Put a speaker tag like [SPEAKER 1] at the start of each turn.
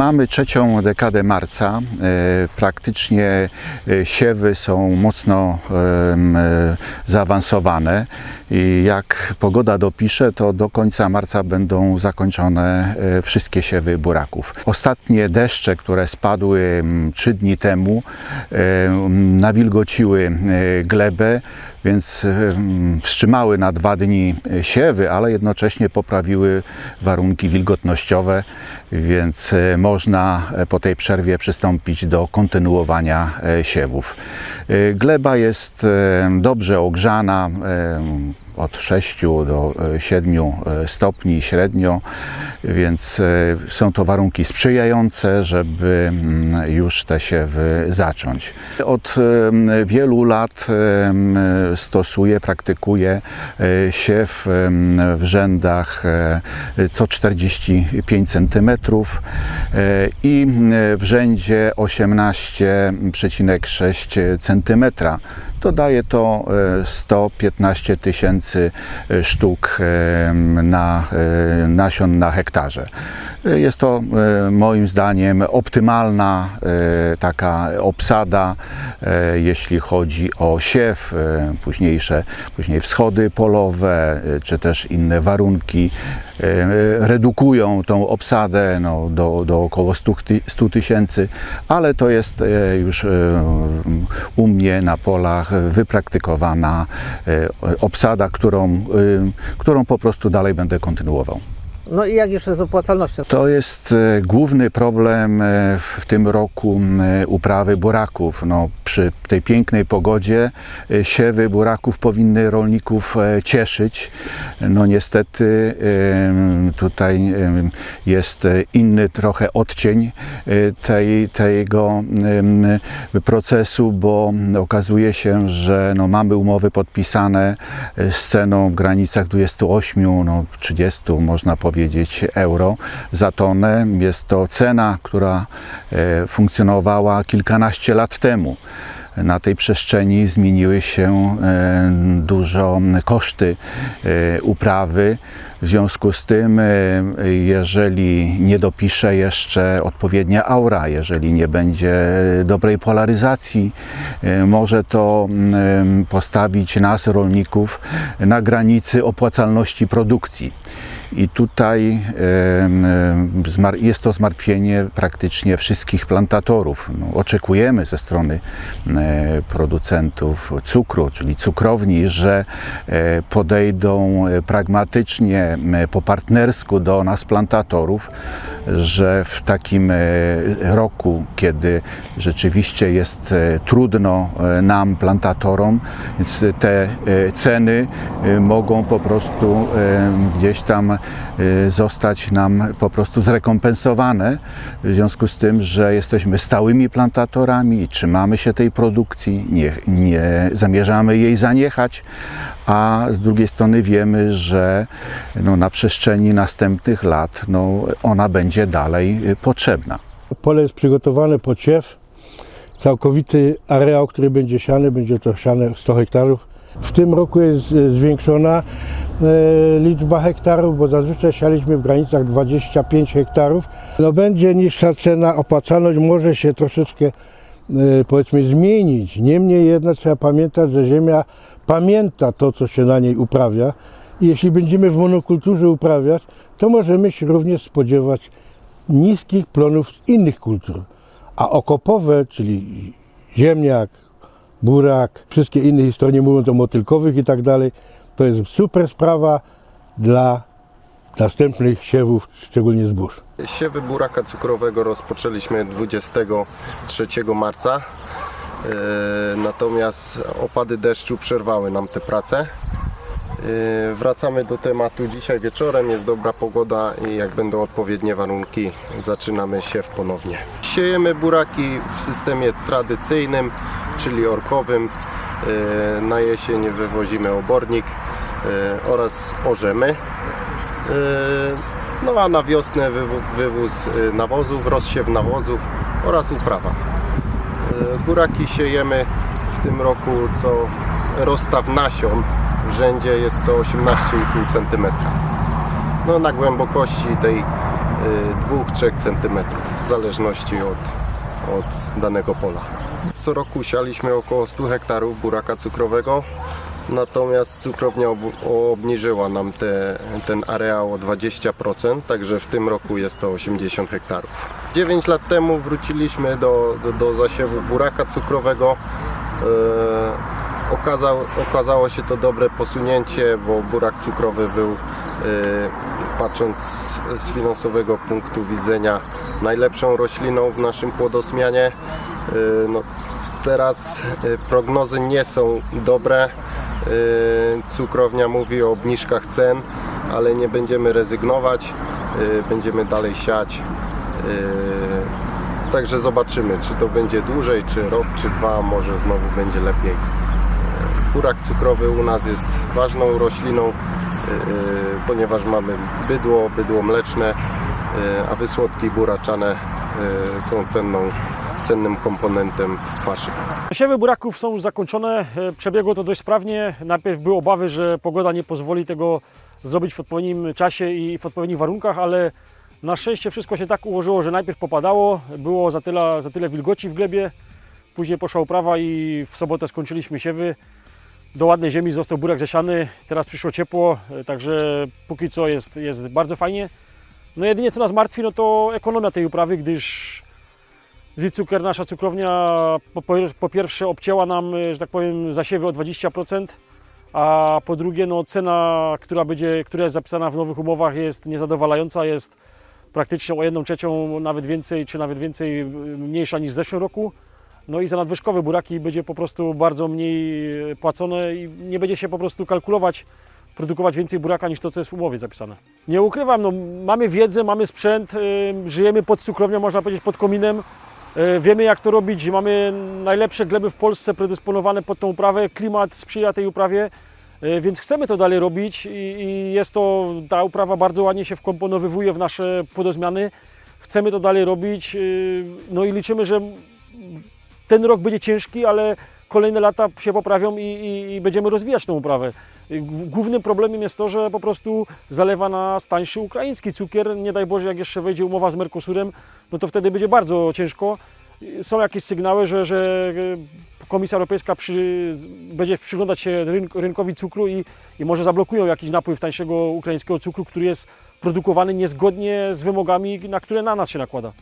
[SPEAKER 1] Mamy trzecią dekadę marca. E, Praktycznie e, siewy są mocno e, zaawansowane i jak pogoda dopisze, to do końca marca będą zakończone wszystkie siewy buraków. Ostatnie deszcze, które spadły trzy dni temu, nawilgociły glebę, więc wstrzymały na dwa dni siewy, ale jednocześnie poprawiły warunki wilgotnościowe, więc można e, po tej przerwie przystąpić do kontynuowania e, siewów. E, Gleba jest dobrze ogrzana, od 6 do e, 7 stopni średnio, więc e, są to warunki sprzyjające, żeby mm, już te siewy zacząć. Od wielu lat stosuję, praktykuję e, siew w rzędach e, co 45 cm i e, w rzędzie 18,6 cm. To daje to e, 115 tysięcy e, sztuk e, na, e, nasion na hektarze. E, Jest to e, moim zdaniem optymalna e, taka obsada, e, jeśli chodzi o siew, e, późniejsze, później wschody polowe, e, czy też inne warunki e, redukują tą obsadę no, do, do około 100 ty- 100 tysięcy, ale to jest e, już e, u mnie na polach wypraktykowana e, obsada, którą, e, którą po prostu dalej będę kontynuował.
[SPEAKER 2] No i jak jeszcze z opłacalnością?
[SPEAKER 1] To jest e, główny problem e, w tym roku e, uprawy buraków. No, przy tej pięknej pogodzie siewy buraków powinny rolników cieszyć. No niestety tutaj jest inny trochę odcień tej, tego procesu, bo okazuje się, że no, mamy umowy podpisane z ceną w granicach 28, no, 30 można powiedzieć euro za tonę. Jest to cena, która e, funkcjonowała kilkanaście lat temu. Na tej przestrzeni zmieniły się e, dużo koszty e, uprawy. W związku z tym, jeżeli nie dopisze jeszcze odpowiednia aura, jeżeli nie będzie dobrej polaryzacji, może to mm, postawić nas, rolników, na granicy opłacalności produkcji. I tutaj jest to zmartwienie praktycznie wszystkich plantatorów. No, oczekujemy ze strony producentów cukru, czyli cukrowni, że e, podejdą e, pragmatycznie, po partnersku do nas plantatorów, że w takim e, roku, kiedy rzeczywiście jest e, trudno e, nam, plantatorom, więc te ceny mogą po prostu gdzieś tam zostać nam po prostu zrekompensowane. W związku z tym, że jesteśmy stałymi plantatorami i trzymamy się tej produkcji, nie, nie zamierzamy jej zaniechać, a z drugiej strony wiemy, że no, na przestrzeni następnych lat no, ona będzie dalej y, potrzebna.
[SPEAKER 3] Pole jest przygotowane pod siew. Całkowity areał, który będzie siany, będzie to siane 100 hektarów. W tym roku jest e, zwiększona e, liczba hektarów, bo zazwyczaj sialiśmy w granicach 25 hektarów. No będzie niższa cena, opłacalność może się troszeczkę powiedzmy zmienić. Niemniej jednak trzeba pamiętać, że ziemia pamięta to, co się na niej uprawia. Jeśli będziemy w monokulturze uprawiać, to możemy się również spodziewać niskich plonów z innych kultur. A okopowe, czyli ziemniak, burak, wszystkie inne historie, mówiąc o motylkowych i tak dalej, to jest super sprawa dla następnych siewów, szczególnie zbóż.
[SPEAKER 4] Siewy buraka cukrowego rozpoczęliśmy 23 marca. E, Natomiast opady deszczu przerwały nam te prace. E, Wracamy do tematu dzisiaj wieczorem, jest dobra pogoda i jak będą odpowiednie warunki, zaczynamy siew ponownie. Siejemy buraki w systemie tradycyjnym, czyli orkowym. E, Na jesień wywozimy obornik e, oraz orzemy. No a na wiosnę wywóz nawozów, rozsiew nawozów oraz uprawa. Buraki siejemy w tym roku co rozstaw nasion w rzędzie jest co 18,5 cm. No na głębokości tej 2-3 cm w zależności od, od danego pola. Co roku sialiśmy około 100 hektarów buraka cukrowego, natomiast cukrownia ob- obniżyła nam te, ten areał o 20%, także w tym roku jest to 80 hektarów. 9 lat temu wróciliśmy do, do, do zasiewu buraka cukrowego. E, okazał, okazało się to dobre posunięcie, bo burak cukrowy był, e, patrząc z- finansowego punktu widzenia, najlepszą rośliną w naszym płodosmianie. E, no, teraz e, prognozy nie są dobre. Cukrownia mówi o obniżkach cen, ale nie będziemy rezygnować, będziemy dalej siać. Także zobaczymy, czy to będzie dłużej, czy rok, czy dwa, może znowu będzie lepiej. E, Burak cukrowy u nas jest ważną rośliną, e, ponieważ mamy bydło, bydło mleczne, e, a wysłodki buraczane e, są cenną, cennym komponentem w paszy.
[SPEAKER 5] Siewy buraków są już zakończone. E, Przebiegło to dość sprawnie. Najpierw były obawy, że pogoda nie pozwoli tego zrobić w odpowiednim czasie i w odpowiednich warunkach, ale na szczęście wszystko się tak ułożyło, że najpierw popadało, było za tyle, za tyle wilgoci w glebie, później poszła uprawa i w sobotę skończyliśmy siewy. Do ładnej ziemi został burak zasiany, teraz przyszło ciepło, e, także póki co jest, jest bardzo fajnie. No jedynie co nas martwi, no to ekonomia tej uprawy, gdyż Zycuker, nasza cukrownia, po, po, pierwsze obcięła nam, e, że tak powiem, zasiewy o 20%, a po drugie no, cena, która, będzie, która jest zapisana w nowych umowach jest niezadowalająca, jest praktycznie o 1 trzecią, nawet więcej, czy nawet więcej, mniejsza niż w zeszłym roku. No i za nadwyżkowe buraki będzie po prostu bardzo mniej e, płacone i nie będzie się po prostu kalkulować, produkować więcej buraka niż to, co jest w umowie zapisane. Nie ukrywam, no, mamy wiedzę, mamy sprzęt, y, żyjemy pod cukrownią, można powiedzieć pod kominem. E, Wiemy jak to robić, mamy najlepsze gleby w Polsce predysponowane pod tą uprawę, klimat sprzyja tej uprawie, e, więc chcemy to dalej robić i, i jest to, ta uprawa bardzo ładnie się wkomponowywuje w nasze płodozmiany. Chcemy to dalej robić, y, no i liczymy, że ten rok będzie ciężki, ale kolejne lata się poprawią i, i, i będziemy rozwijać tą uprawę. Głównym problemem jest to, że po prostu zalewa nas tańszy ukraiński cukier. Nie daj Boże, jak jeszcze wejdzie umowa z Mercosurem, no to wtedy będzie bardzo ciężko. Są jakieś sygnały, że, że y, Komisja Europejska przy, będzie przyglądać się rynk, rynkowi cukru i, i może zablokują jakiś napływ tańszego ukraińskiego cukru, który jest produkowany niezgodnie z wymogami, na które na nas się nakłada.